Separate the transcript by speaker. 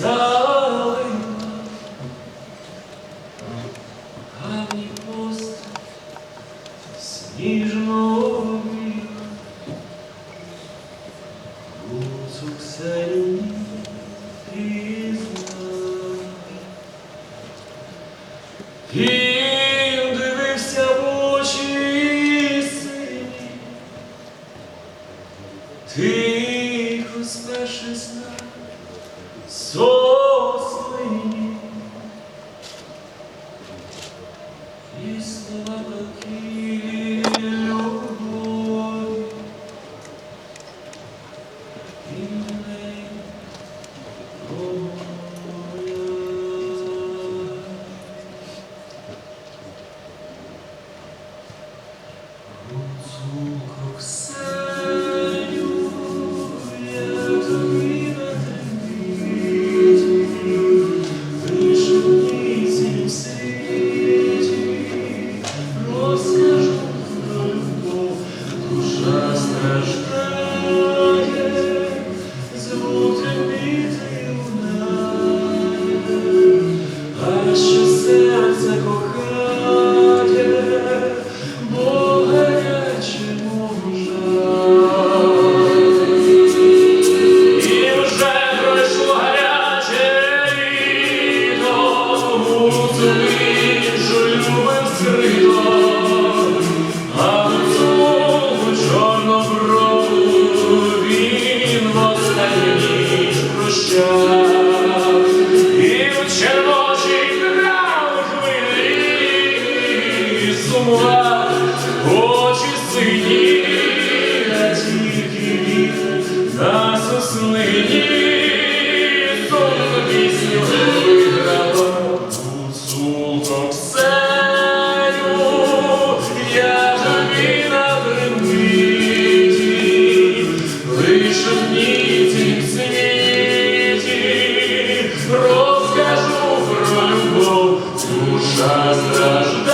Speaker 1: залина, гарні пост сніжного віку, Куцук селі пізна. Тихо спешись на so sweet. Is the love show. страждає.